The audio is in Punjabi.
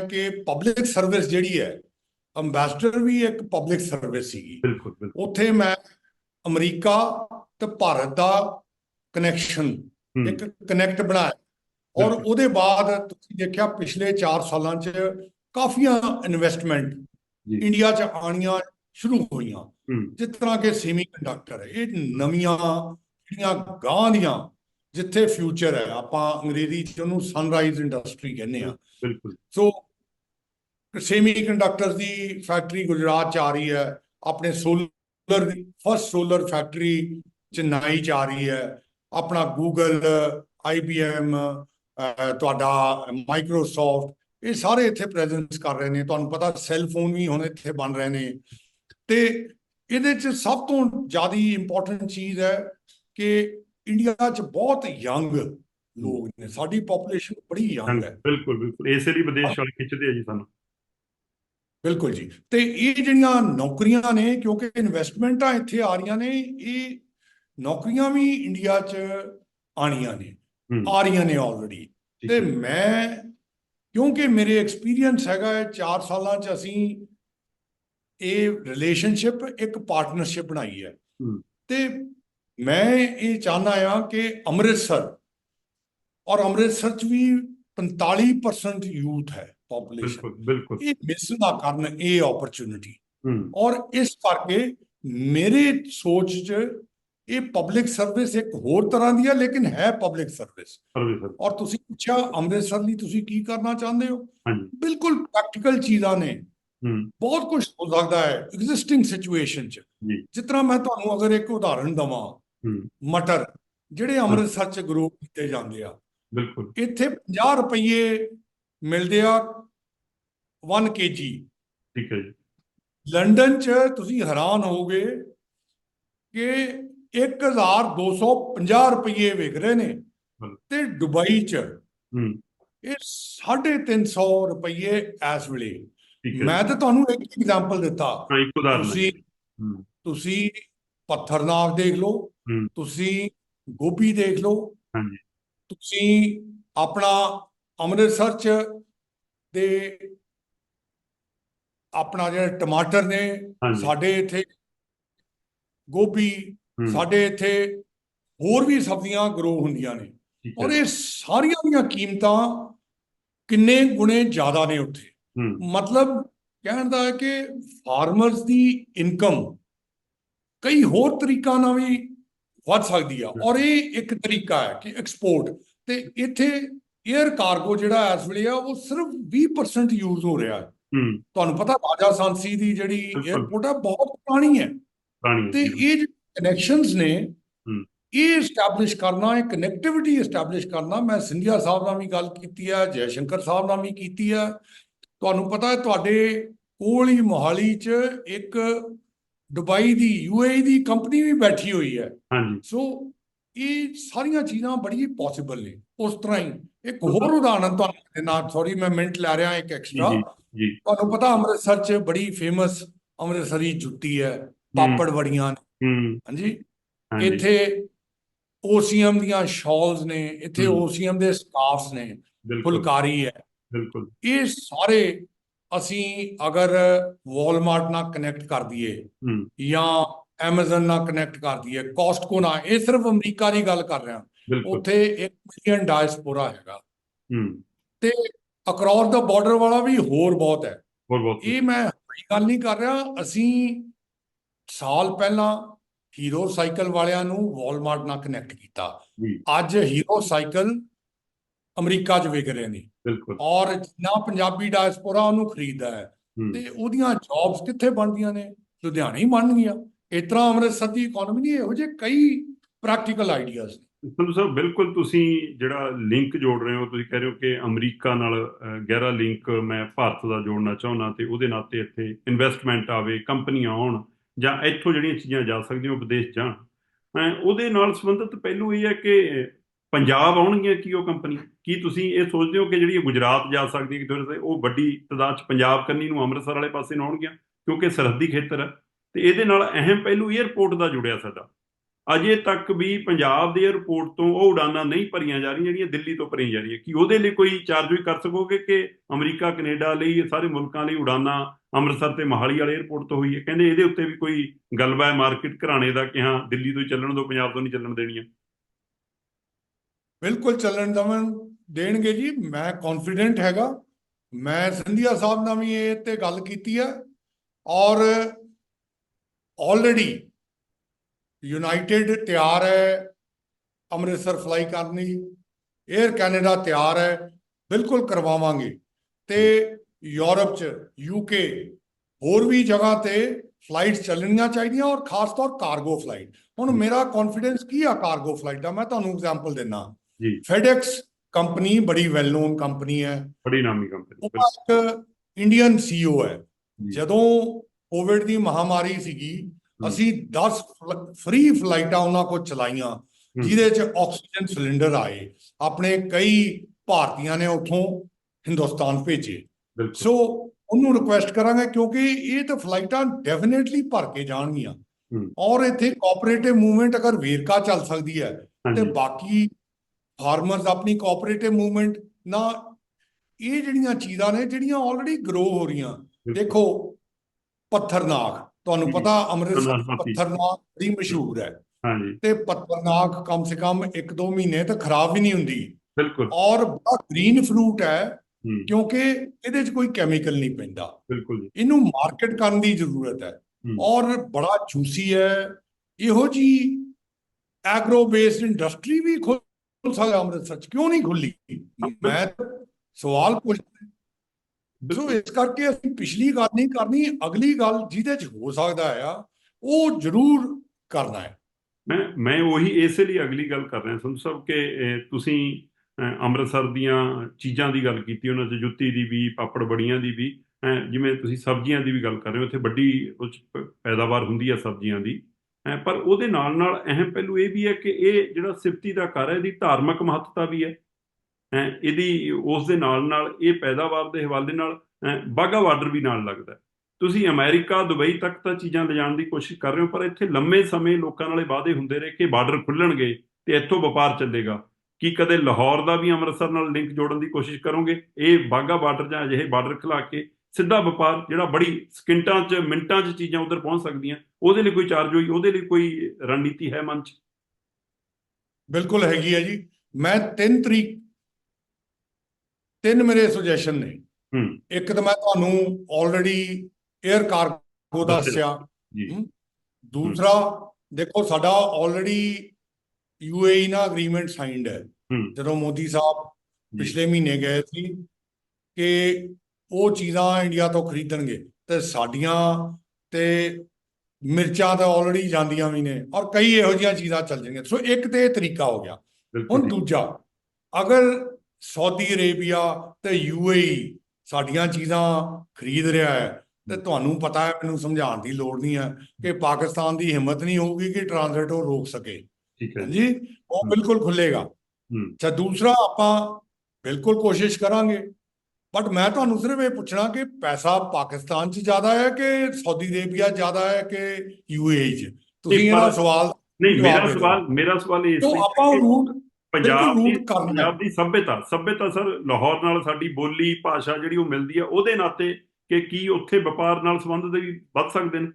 ਕਿ ਪਬਲਿਕ ਸਰਵਿਸ ਜਿਹੜੀ ਹੈ ਅੰਬੈਸਡਰ ਵੀ ਇੱਕ ਪਬਲਿਕ ਸਰਵਿਸ ਸੀਗੀ। ਬਿਲਕੁਲ ਬਿਲਕੁਲ। ਉੱਥੇ ਮੈਂ ਅਮਰੀਕਾ ਤੇ ਭਾਰਤ ਦਾ ਕਨੈਕਸ਼ਨ ਇੱਕ ਕਨੈਕਟ ਬਣਾਇਆ। ਔਰ। ਉਹਦੇ ਬਾਅਦ ਤੁਸੀਂ ਦੇਖਿਆ ਪਿਛਲੇ 4 ਸਾਲਾਂ 'ਚ ਕਾਫੀਆਂ ਇਨਵੈਸਟਮੈਂਟ। ਇੰਡੀਆ 'ਚ ਆਣੀਆਂ ਸ਼ੁਰੂ ਹੋਈਆਂ। ਜਿਸ ਤਰ੍ਹਾਂ ਕਿ ਸੈਮੀਕੰਡਕਟਰ ਹੈ ਇਹ ਨਵੀਆਂ ਜਿਹੜੀਆਂ ਗਾਂ ਦੀਆਂ ਜਿੱਥੇ ਫਿਊਚਰ ਹੈ ਆਪਾਂ ਅੰਗਰੇਜ਼ੀ 'ਚ ਉਹਨੂੰ ਸਨਰਾਈਜ਼ ਇੰਡਸਟਰੀ ਕਹਿੰਦੇ ਆ ਬਿਲਕੁਲ। ਸੋ ਸੈਮੀਕੰਡਕਟਰਸ ਦੀ ਫੈਕਟਰੀ ਗੁਜਰਾਤ 'ਚ ਆ ਰਹੀ ਹੈ ਆਪਣੇ ਸੋਲਰ ਦੀ ਫਸਟ ਸੋਲਰ ਫੈਕਟਰੀ ਚੇਨਈ 'ਚ ਆ ਰਹੀ ਹੈ। ਆਪਣਾ ਗੂਗਲ ਆਈਬੀਐਮ ਤੁਹਾਡਾ ਮਾਈਕਰੋਸਾਫਟ ਇਹ ਸਾਰੇ ਇੱਥੇ ਪ੍ਰੈਜ਼ੈਂਸ ਕਰ ਰਹੇ ਨੇ। ਤੁਹਾਨੂੰ ਪਤਾ ਸੈੱਲ ਫੋਨ ਵੀ ਹੁਣ ਇੱਥੇ ਬਣ ਰਹੇ ਨੇ। ਤੇ ਇਹਦੇ 'ਚ ਸਭ ਤੋਂ ਜ਼ਿਆਦਾ ਇੰਪੋਰਟੈਂਟ ਚੀਜ਼ ਹੈ ਕਿ ਇੰਡੀਆ 'ਚ ਬਹੁਤ ਯੰਗ ਲੋਕ ਨੇ ਸਾਡੀ ਪੋਪੂਲੇਸ਼ਨ ਬੜੀ ਯੰਗ ਹੈ। ਬਿਲਕੁਲ ਬਿਲਕੁਲ। ਇਸੇ ਲਈ ਵਿਦੇਸ਼ ਵਾਲੇ ਖਿੱਚਦੇ ਆ ਜੀ ਸਾਨੂੰ। ਬਿਲਕੁਲ ਜੀ। ਤੇ ਇਹ ਜਿਹੜੀਆਂ ਨੌਕਰੀਆਂ ਨੇ ਕਿਉਂਕਿ ਇਨਵੈਸਟਮੈਂਟਾਂ ਇੱਥੇ ਆ ਰਹੀਆਂ ਨੇ ਇਹ ਨੌਕਰੀਆਂ ਵੀ ਇੰਡੀਆ 'ਚ ਆਣੀਆਂ ਨੇ ਆ ਰਹੀਆਂ ਨੇ ਆਲਰੇਡੀ ਤੇ ਮੈਂ ਕਿਉਂਕਿ ਮੇਰੇ ਐਕਸਪੀਰੀਅੰਸ ਹੈਗਾ ਹੈ 4 ਸਾਲਾਂ 'ਚ ਅਸੀਂ ਇਹ ਰਿਲੇਸ਼ਨਸ਼ਿਪ ਇੱਕ ਪਾਰਟਨਰਸ਼ਿਪ ਬਣਾਈ ਹੂੰ। ਤੇ ਮੈਂ ਇਹ ਚਾਹਨਾ ਆ ਕਿ ਅੰਮ੍ਰਿਤਸਰ ਔਰ ਅੰਮ੍ਰਿਤਸਰ ਚ ਵੀ 45% ਯੂਥ ਹੈ ਪੋਪੂਲੇਸ਼ਨ ਬਿਲਕੁਲ ਇਹ ਮਿਸ ਨਾ ਕਰਨ ਇਹ ਓਪਰਚ्युनिटी ਔਰ ਇਸ ਕਰਕੇ ਮੇਰੇ ਸੋਚ ਚ ਇਹ ਪਬਲਿਕ ਸਰਵਿਸ ਇੱਕ ਹੋਰ ਤਰ੍ਹਾਂ ਦੀ ਹੈ ਲੇਕਿਨ ਹੈ ਪਬਲਿਕ ਸਰਵਿਸ ਔਰ ਤੁਸੀਂ ਪੁੱਛਿਆ ਅੰਮ੍ਰਿਤਸਰ ਲਈ ਤੁਸੀਂ ਕੀ ਕਰਨਾ ਚਾਹੁੰਦੇ ਹੋ? ਬਿਲਕੁਲ ਪ੍ਰੈਕਟੀਕਲ ਚੀਜ਼ਾਂ ਨੇ। ਬਹੁਤ ਕੁਝ ਹੋ ਸਕਦਾ ਹੈ ਐਗਜ਼ਿਸਟਿੰਗ ਸਿਚੁਏਸ਼ਨ ਚ। ਜਿਸ ਤਰ੍ਹਾਂ ਮੈਂ ਤੁਹਾਨੂੰ ਅਗਰ ਇੱਕ ਉਦਾਹਰਣ ਦਵਾਂ ਮਟਰ ਜਿਹੜੇ ਅੰਮ੍ਰਿਤਸਰ 'ਚ ਗਰੋ ਕੀਤੇ ਜਾਂਦੇ ਆ। ਬਿਲਕੁਲ। ਇੱਥੇ 50 ਰੁਪਏ ਮਿਲਦੇ ਆ 1 ਕੇਜੀ ਠੀਕ ਹੈ ਜੀ। ਲੰਡਨ 'ਚ ਤੁਸੀਂ ਹੈਰਾਨ ਹੋਵੋਗੇ ਕਿ 1250 ਰੁਪਏ ਵਿਕ ਰਹੇ ਨੇ। ਤੇ ਦੁਬਈ 'ਚ ਇਹ 350 ਰੁਪਏ ਇਸ ਵੇਲੇ। ਮੈਂ ਤਾਂ ਤੁਹਾਨੂੰ ਇੱਕ ਐਗਜ਼ਾਮਪਲ ਦਿੱਤਾ। ਹੈ। ਤੁਸੀਂ ਪੱਥਰਨਾਗ ਦੇਖ ਲਓ ਤੁਸੀਂ ਗੋਭੀ ਦੇਖ ਲਓ ਹਾਂਜੀ। ਤੁਸੀਂ ਆਪਣਾ ਅੰਮ੍ਰਿਤਸਰ 'ਚ ਦੇ ਆਪਣਾ ਜਿਹੜਾ ਟਮਾਟਰ ਨੇ ਸਾਡੇ ਇੱਥੇ ਗੋਭੀ ਸਾਡੇ ਇੱਥੇ ਹੋਰ ਵੀ ਸਬਜ਼ੀਆਂ ਗਰੋ ਹੁੰਦੀਆਂ ਨੇ। ਔਰ ਇਹ ਸਾਰੀਆਂ ਦੀਆਂ ਕੀਮਤਾਂ ਕਿੰਨੇ ਗੁਣੇ ਜ਼ਿਆਦਾ ਨੇ ਉੱਥੇ। ਮਤਲਬ ਕਹਿਣ ਦਾ ਹੈ ਕਿ ਫਾਰਮਰਸ ਦੀ ਇਨਕਮ ਕਈ ਹੋਰ ਤਰੀਕਾਂ ਨਾਲ ਵੀ ਵੱਧ ਸਕਦੀ ਆ। ਔਰ ਇਹ ਇੱਕ ਤਰੀਕਾ ਹੈ ਕਿ ਐਕਸਪੋਰਟ ਤੇ ਇੱਥੇ 에ਅਰ ਕਾਰਗੋ ਜਿਹੜਾ ਇਸ ਵੇਲੇ ਆ ਉਹ ਸਿਰਫ 20% ਯੂਜ਼ ਹੋ ਰਿਹਾ ਹੈ। ਤੁਹਾਨੂੰ ਪਤਾ ਰਾਜਾ ਸਾਂਸੀ ਦੀ ਜਿਹੜੀ। 에ਅਰਪੋਰਟ ਆ ਬਹੁਤ ਪੁਰਾਣੀ ਹੈ। ਤੇ ਇਹ ਕਨੈਕਸ਼ਨਸ ਨੇ। ਇਹ ਐਸਟੈਬਲਿਸ਼ ਕਰਨਾ ਇਹ ਕਨੈਕਟੀਵਿਟੀ ਐਸਟੈਬਲਿਸ਼ ਕਰਨਾ ਮੈਂ ਸਿੰਧੀਆ ਸਾਹਿਬ ਨਾਲ ਵੀ ਗੱਲ ਕੀਤੀ ਹੈ ਜੈ ਸ਼ੰਕਰ ਸਾਹਿਬ ਨਾਲ ਵੀ ਕੀਤੀ ਹੈ ਤੁਹਾਨੂੰ ਪਤਾ ਹੈ ਤੁਹਾਡੇ ਕੋਲ ਹੀ ਮੋਹਾਲੀ 'ਚ ਇੱਕ ਦੁਬਈ ਦੀ ਯੂਏਈ ਦੀ ਕੰਪਨੀ ਵੀ ਬੈਠੀ ਹੋਈ ਹੈ। ਹਾਂਜੀ। ਸੋ ਇਹ ਸਾਰੀਆਂ ਚੀਜ਼ਾਂ ਬੜੀ ਪੋਸੀਬਲ ਨੇ ਉਸ ਤਰ੍ਹਾਂ ਹੀ। ਇੱਕ ਹੋਰ ਉਦਾਹਰਣ ਤੁਹਾਨੂੰ ਦੇਣਾ ਸੌਰੀ ਮੈਂ ਮਿੰਟ ਲੈ ਰਿਹਾ ਇੱਕ ਐਕਸਟਰਾ ਜੀ ਤੁਹਾਨੂੰ ਪਤਾ ਅੰਮ੍ਰਿਤਸਰ 'ਚ ਬੜੀ ਫੇਮਸ ਅੰਮ੍ਰਿਤਸਰੀ ਜੁੱਤੀ ਹੈ ਪਾਪੜ ਵੜੀਆਂ ਨੇ, ਹਾਂਜੀ। ਇੱਥੇ ਓਸੀਐਮ ਦੀਆਂ ਸ਼ਾਲਸ ਨੇ ਇੱਥੇ। ਓਸੀਐਮ ਦੇ ਸਕਾਰਫਸ ਨੇ। ਫੁਲਕਾਰੀ ਹੈ। ਬਿਲਕੁਲ। ਇਹ ਸਾਰੇ ਅਸੀਂ ਅਗਰ ਵਾਲਮਾਰਟ ਨਾਲ ਕਨੈਕਟ ਕਰ ਦਈਏ ਜਾਂ ਐਮਾਜ਼ਨ ਨਾਲ ਕਨੈਕਟ ਕਰ ਦਈਏ ਕਾਸਟਕੋ ਨਾਲ ਇਹ ਸਿਰਫ ਅਮਰੀਕਾ ਦੀ ਗੱਲ ਕਰ ਰਿਹਾ। ਉੱਥੇ 1 ਮਿਲੀਅਨ ਡਾਇਸਪੋਰਾ ਹੈਗਾ। ਤੇ ਅਕ੍ਰੋਸ ਦਾ ਬਾਰਡਰ ਵਾਲਾ ਵੀ ਹੋਰ ਬਹੁਤ ਹੈ। ਇਹ ਮੈਂ ਗੱਲ ਨਹੀਂ ਕਰ ਰਿਹਾ। ਅਸੀਂ ਸਾਲ ਪਹਿਲਾਂ ਹੀਰੋ ਸਾਈਕਲ ਵਾਲਿਆਂ ਨੂੰ ਵਾਲਮਾਰਟ ਨਾਲ ਕਨੈਕਟ ਕੀਤਾ। ਅੱਜ ਹੀਰੋ ਸਾਈਕਲ ਅਮਰੀਕਾ 'ਚ ਵਿਕ ਰਹੇ ਨੇ। ਬਿਲਕੁਲ। ਔਰ ਜਿੰਨਾ ਪੰਜਾਬੀ ਡਾਇਸਪੋਰਾ ਉਹਨੂੰ ਖਰੀਦਦਾ ਹੈ ਤੇ ਉਹਦੀਆਂ ਜੌਬਸ ਕਿੱਥੇ ਬਣਦੀਆਂ ਨੇ? ਲੁਧਿਆਣੇ ਹੀ ਬਣਨਗੀਆਂ ਇਸ ਤਰ੍ਹਾਂ ਅੰਮ੍ਰਿਤਸਰ ਦੀ ਇਕਨੋਮੀ ਨਹੀਂ ਇਹੋ ਜਿਹੇ ਕਈ ਪ੍ਰੈਕਟੀਕਲ ਆਈਡੀਆਜ਼ ਨੇ। ਸਾਹਿਬ ਬਿਲਕੁਲ ਤੁਸੀਂ ਜਿਹੜਾ ਲਿੰਕ ਜੋੜ ਰਹੇ ਹੋ ਤੁਸੀਂ ਕਹਿ ਰਹੇ ਹੋ ਕਿ ਅਮਰੀਕਾ ਨਾਲ ਗਹਿਰਾ ਲਿੰਕ ਮੈਂ ਭਾਰਤ ਦਾ ਜੋੜਨਾ ਚਾਹੁੰਦਾ ਤੇ ਉਹਦੇ ਨਾਤੇ ਇੱਥੇ ਇਨਵੈਸਟਮੈਂਟ ਆਵੇ ਕੰਪਨੀਆਂ ਆਉਣ ਜਾਂ ਇੱਥੋਂ ਜਿਹੜੀਆਂ ਚੀਜ਼ਾਂ ਜਾ ਸਕਦੀਆਂ ਉਹ ਵਿਦੇਸ਼ ਜਾਣ। ਉਹਦੇ ਨਾਲ ਸੰਬੰਧਿਤ ਪਹਿਲੂ ਇਹ ਹੈ ਕਿ ਪੰਜਾਬ ਆਉਣਗੀਆਂ ਕੀ ਉਹ ਕੰਪਨੀ? ਕੀ ਤੁਸੀਂ ਇਹ ਸੋਚਦੇ ਹੋ ਕਿ ਜਿਹੜੀ ਗੁਜਰਾਤ ਜਾ ਸਕਦੀ ਹੈ ਕਿ ਉਹ ਵੱਡੀ ਤਦਾਦ ਚ ਪੰਜਾਬ ਕੰਨੀ ਨੂੰ ਅੰਮ੍ਰਿਤਸਰ ਵਾਲੇ ਪਾਸੇ ਨੂੰ ਆਉਣਗੀਆਂ, ਕਿਉਂਕਿ ਸਰਹੱਦੀ ਖੇਤਰ ਹੈ। ਤੇ ਇਹਦੇ ਨਾਲ ਅਹਿਮ ਪਹਿਲੂ 에ਅਰਪੋਰਟ ਦਾ ਜੁੜਿਆ ਸਾਡਾ। ਅਜੇ ਤੱਕ ਵੀ ਪੰਜਾਬ ਦੇ 에ਅਰਪੋਰਟ ਤੋਂ ਉਹ ਉਡਾਨਾਂ ਨਹੀਂ ਭਰੀਆਂ ਜਾ ਰਹੀਆਂ, ਜਿਹੜੀਆਂ ਦਿੱਲੀ ਤੋਂ ਭਰੀਆਂ ਜਾ ਰਹੀਆਂ। ਕਿ ਉਹਦੇ ਲਈ ਕੋਈ ਚਾਰਜ ਵੀ ਕਰ ਸਕੋਗੇ ਕਿ ਅਮਰੀਕਾ, ਕੈਨੇਡਾ ਲਈ ਸਾਰੇ ਮੁਲਕਾਂ ਲਈ ਉਡਾਨਾਂ ਅੰਮ੍ਰਿਤਸਰ ਤੇ ਮਹਾਲੀ ਵਾਲੇ 에ਅਰਪੋਰਟ ਤੋਂ ਹੋਈ ਹੈ? ਕਹਿੰਦੇ ਇਹਦੇ ਉੱਤੇ ਵੀ ਕੋਈ ਗੱਲਬਾਤ ਮਾਰਕੀਟ ਘਰਾਣੇ ਦਾ ਕਿ ਹਾਂ, ਦਿੱਲੀ ਤੋਂ ਚੱਲਣ ਤੋਂ ਪੰਜਾਬ ਤੋਂ ਨਹੀਂ ਚੱਲਣ ਦੇਣੀਆਂ। ਬਿਲਕੁਲ ਚੱਲਣ ਦਵਨ ਦੇਣਗੇ ਜੀ। ਮੈਂ ਕੌਨਫੀਡੈਂਟ ਹੈਗਾ। ਮੈਂ ਸਿੰਧੀਆ ਸਾਹਿਬ ਨਾਲ ਵੀ ਇਹ ਤੇ ਗੱਲ ਕੀਤੀ ਹੈ ਔਰ ਆਲਰੇਡੀ ਯੂਨਾਈਟਿਡ ਤਿਆਰ ਹੈ ਅੰਮ੍ਰਿਤਸਰ ਫਲਾਈ ਕਰਨ ਲਈ। 에ਅਰ ਕੈਨੇਡਾ ਤਿਆਰ ਹੈ। ਬਿਲਕੁਲ ਕਰਵਾਵਾਂਗੇ। ਤੇ ਯੂਰਪ ਚ ਯੂਕੇ ਹੋਰ ਵੀ ਜਗ੍ਹਾ ਤੇ ਫਲਾਈਟਸ ਚੱਲਣੀਆਂ ਚਾਹੀਦੀਆਂ ਔਰ ਖਾਸ ਤੌਰ ਕਾਰਗੋ ਫਲਾਈਟ ਹੁਣ ਮੇਰਾ ਕੌਨਫੀਡੈਂਸ ਕੀ ਆ ਕਾਰਗੋ ਫਲਾਈਟ ਦਾ? ਮੈਂ ਤੁਹਾਨੂੰ ਐਗਜ਼ਾਮਪਲ ਦਿੰਨਾ ਜੀ। FedEx ਕੰਪਨੀ ਬੜੀ ਵੈਲ ਨੋਨ ਕੰਪਨੀ ਹੈ। ਬੜੀ ਨਾਮੀ ਕੰਪਨੀ ਇੱਕ ਇੰਡੀਅਨ ਸੀਈਓ ਹੈ। ਜੀ। ਜਦੋਂ ਕੋਵਿਡ ਦੀ ਮਹਾਮਾਰੀ ਸੀਗੀ। ਅਸੀਂ 10 ਫ੍ਰੀ ਫਲਾਈਟਾਂ ਉਹਨਾਂ ਕੋਲ ਚਲਾਈਆਂ ਜਿਹਦੇ ਚ ਆਕਸੀਜਨ ਸਿਲੰਡਰ ਆਏ। ਆਪਣੇ ਕਈ ਭਾਰਤੀਆਂ ਨੇ ਉੱਥੋਂ ਹਿੰਦੁਸਤਾਨ ਭੇਜੇ। ਸੋ ਉਹਨੂੰ ਰਿਕੁਐਸਟ ਕਰਾਂਗੇ ਕਿਉਂਕਿ ਇਹ ਤਾਂ ਫਲਾਈਟਾਂ ਡੈਫੀਨਿਟਲੀ ਭਰ ਕੇ ਜਾਣਗੀਆਂ। ਔਰ ਇੱਥੇ ਕੋਆਪਰੇਟਿਵ ਮੂਵਮੈਂਟ ਅਗਰ ਵੇਰਕਾ ਚੱਲ ਸਕਦੀ ਹੈ ਤੇ ਬਾਕੀ ਫਾਰਮਰਸ ਆਪਣੀ ਕੋਆਪਰੇਟਿਵ ਮੂਵਮੈਂਟ ਨਾ ਇਹ ਜਿਹੜੀਆਂ ਚੀਜ਼ਾਂ ਨੇ ਜਿਹੜੀਆਂ ਆਲਰੇਡੀ ਗਰੋ ਹੋ ਰਹੀਆਂ। ਦੇਖੋ ਪੱਥਰਨਾਗ ਤੁਹਾਨੂੰ ਪਤਾ ਅੰਮ੍ਰਿਤਸਰ। ਪੱਥਰਨਾਗ ਬੜੀ ਮਸ਼ਹੂਰ ਹੈ। ਹਾਂਜੀ। ਤੇ ਪੱਥਰਨਾਗ ਕਮ ਸੇ ਕਮ 1-2 ਮਹੀਨੇ ਤੱਕ ਖਰਾਬ ਵੀ ਨਹੀਂ ਹੁੰਦੀ। ਬਿਲਕੁਲ। ਔਰ ਬੜਾ ਗ੍ਰੀਨ ਫਰੂਟ ਹੈ ਕਿਉਂਕਿ ਇਹਦੇ 'ਚ ਕੋਈ ਕੈਮੀਕਲ ਨਹੀਂ ਪੈਂਦਾ। ਬਿਲਕੁਲ ਜੀ। ਇਹਨੂੰ ਮਾਰਕੀਟ ਕਰਨ ਦੀ ਜ਼ਰੂਰਤ ਹੈ। ਔਰ ਬੜਾ ਜੂਸੀ ਹੈ। ਇਹੋ ਜੀ ਐਗਰੋ ਬੇਸਡ ਇੰਡਸਟਰੀ ਵੀ ਖੁੱਲ ਸਕਦਾ ਅੰਮ੍ਰਿਤਸਰ ਚ ਕਿਉਂ ਨਹੀਂ ਖੁੱਲੀ? ਮੈਂ ਸਵਾਲ ਪੁੱਛ ਸੋ ਬਿਲਕੁਲ। ਇਸ ਕਰਕੇ ਅਸੀਂ ਪਿਛਲੀ ਗੱਲ ਨਹੀਂ ਕਰਨੀ ਅਗਲੀ ਗੱਲ ਜਿਹਦੇ ਚ ਹੋ ਸਕਦਾ ਆ ਉਹ ਜ਼ਰੂਰ ਕਰਨਾ ਹੈ। ਮੈਂ ਮੈਂ ਉਹੀ ਇਸੇ ਲਈ ਅਗਲੀ ਗੱਲ ਕਰ ਰਿਹਾ ਸੰਧੂ ਸਾਹਿਬ ਕਿ ਤੁਸੀਂ ਅੰਮ੍ਰਿਤਸਰ ਦੀਆਂ ਚੀਜ਼ਾਂ ਦੀ ਗੱਲ ਕੀਤੀ ਉਹਨਾਂ 'ਚ ਜੁੱਤੀ ਦੀ ਵੀ ਪਾਪੜ ਬੜੀਆਂ ਦੀ ਵੀ ਜਿਵੇਂ ਤੁਸੀਂ ਸਬਜ਼ੀਆਂ ਦੀ ਵੀ ਗੱਲ ਕਰ ਰਹੇ ਹੋ ਉੱਥੇ ਵੱਡੀ ਪੈਦਾਵਾਰ ਹੁੰਦੀ ਹੈ ਸਬਜ਼ੀਆਂ ਦੀ। ਪਰ ਉਹਦੇ ਨਾਲ ਨਾਲ ਅਹਿਮ ਪਹਿਲੂ ਇਹ ਵੀ ਹੈ ਕਿ ਇਹ ਜਿਹੜਾ ਸਿਫਤੀ ਦਾ ਘਰ ਹੈ, ਇਹਦੀ ਧਾਰਮਿਕ ਮਹੱਤਤਾ ਵੀ ਹੈ। ਇਹਦੀ ਉਸ ਦੇ ਨਾਲ ਨਾਲ ਇਹ ਪੈਦਾਵਾਰ ਦੇ ਹਵਾਲੇ ਨਾਲ ਬਾਗਾ ਬਾਰਡਰ ਵੀ ਨਾਲ ਲੱਗਦਾ ਤੁਸੀਂ ਅਮਰੀਕਾ, ਦੁਬਈ ਤੱਕ ਤਾਂ ਚੀਜ਼ਾਂ ਲਿਜਾਣ ਦੀ ਕੋਸ਼ਿਸ਼ ਕਰ ਰਹੇ ਹੋ, ਪਰ ਇੱਥੇ ਲੰਮੇ ਸਮੇਂ ਲੋਕਾਂ ਨਾਲੇ ਵਾਅਦੇ ਹੁੰਦੇ ਰਹੇ ਕਿ ਬਾਰਡਰ ਖੁੱਲਣਗੇ ਤੇ ਇੱਥੋਂ ਵਪਾਰ ਚੱਲੇਗਾ। ਕੀ ਕਦੇ ਲਾਹੌਰ ਦਾ ਵੀ ਅੰਮ੍ਰਿਤਸਰ ਨਾਲ ਲਿੰਕ ਜੋੜਨ ਦੀ ਕੋਸ਼ਿਸ਼ ਕਰੋਗੇ? ਇਹ ਬਾਗਾ ਬਾਰਡਰ ਜਾਂ ਅਜਿਹੇ ਬਾਰਡਰ ਖਿਲਾ ਕੇ ਸਿੱਧਾ ਵਪਾਰ ਜਿਹੜਾ ਬੜੀ ਸਕਿੰਟਾਂ 'ਚ ਮਿੰਟਾਂ 'ਚ ਚੀਜ਼ਾਂ ਉਧਰ ਪਹੁੰਚ ਸਕਦੀਆਂ। ਉਹਦੇ ਲਈ ਕੋਈ ਚਾਰਜ ਹੋਈ ਉਹਦੇ ਲਈ ਕੋਈ ਰਣਨੀਤੀ ਹੈ ਮਨ 'ਚ? ਬਿਲਕੁਲ ਹੈਗੀ ਹੈ ਜੀ। ਮੈਂ 3 ਤਰੀਕ ਤਿੰਨ ਮੇਰੇ ਸੁਜੈਸ਼ਨ ਨੇ। ਹੂੰ। ਇੱਕ ਤਾਂ ਮੈਂ ਤੁਹਾਨੂੰ ਆਲਰੇਡੀ 에ਅਰ ਕਾਰਗੋ ਦਾ ਦੱਸਿਆ। ਦੂਸਰਾ ਦੇਖੋ ਸਾਡਾ ਆਲਰੇਡੀ ਯੂਏਈ ਨਾਲ ਅਗਰੀਮੈਂਟ ਸਾਈਨਡ ਹੈ। ਜਦੋਂ ਮੋਦੀ ਸਾਹਿਬ। ਪਿਛਲੇ ਮਹੀਨੇ ਗਏ ਸੀ ਕਿ ਉਹ ਚੀਜ਼ਾਂ ਇੰਡੀਆ ਤੋਂ ਖਰੀਦਣਗੇ ਤੇ ਸਾਡੀਆਂ ਤੇ ਮਿਰਚਾਂ ਤਾਂ ਆਲਰੇਡੀ ਜਾਂਦੀਆਂ ਵੀ ਨੇ ਔਰ ਕਈ ਇਹੋ ਜਿਹੀਆਂ ਚੀਜ਼ਾਂ ਚੱਲ ਜਾਣਗੀਆਂ। ਸੋ ਇੱਕ ਤੇ ਇਹ ਤਰੀਕਾ ਹੋ ਗਿਆ। ਹੁਣ। ਦੂਜਾ ਅਗਰ ਸਾਊਦੀ ਅਰੇਬੀਆ ਤੇ ਯੂਏਈ ਸਾਡੀਆਂ ਚੀਜ਼ਾਂ ਖਰੀਦ ਰਿਹਾ ਹੈ ਤੇ ਤੁਹਾਨੂੰ ਪਤਾ ਹੈ ਮੈਨੂੰ ਸਮਝਾਉਣ ਦੀ ਲੋੜ ਨਹੀਂ ਹੈ ਕਿ ਪਾਕਿਸਤਾਨ ਦੀ ਹਿੰਮਤ ਨਹੀਂ ਹੋਊਗੀ ਕਿ ਟ੍ਰਾਂਜ਼ਿਟ ਉਹ ਰੋਕ ਸਕੇ। ਠੀਕ ਹੈ। ਜੀ ਉਹ। ਬਿਲਕੁਲ ਖੁੱਲੇਗਾ ਅੱਛਾ ਦੂਸਰਾ ਆਪਾਂ ਬਿਲਕੁਲ ਕੋਸ਼ਿਸ਼ ਕਰਾਂਗੇ ਬਟ ਮੈਂ ਤੁਹਾਨੂੰ ਸਿਰਫ ਇਹ ਪੁੱਛਣਾ ਕਿ ਪੈਸਾ ਪਾਕਿਸਤਾਨ 'ਚ ਜ਼ਿਆਦਾ ਹੈ ਕਿ ਸਾਊਦੀ ਅਰੇਬੀਆ ਜ਼ਿਆਦਾ ਹੈ ਕਿ ਯੂਏਈ 'ਚ ਤੁਸੀਂ ਇਹਦਾ ਸਵਾਲ ਨਹੀਂ ਮੇਰਾ। ਸਵਾਲ ਮੇਰਾ ਸਵਾਲ ਇਹ ਤੋਂ ਸੀ ਆਪਾਂ ਰੂਟ ਪੰਜਾਬ ਦੀ। ਪੰਜਾਬ ਦੀ ਸੱਭਿਅਤਾ ਸੱਭਿਅਤਾ ਸਰ ਲਾਹੌਰ ਨਾਲ ਸਾਡੀ ਬੋਲੀ ਭਾਸ਼ਾ ਜਿਹੜੀ ਉਹ ਮਿਲਦੀ ਹੈ ਉਹਦੇ ਨਾਤੇ ਕਿ ਕੀ ਉੱਥੇ ਵਪਾਰ ਨਾਲ ਸੰਬੰਧ ਦੇ ਵੀ ਵੱਧ ਸਕਦੇ ਨੇ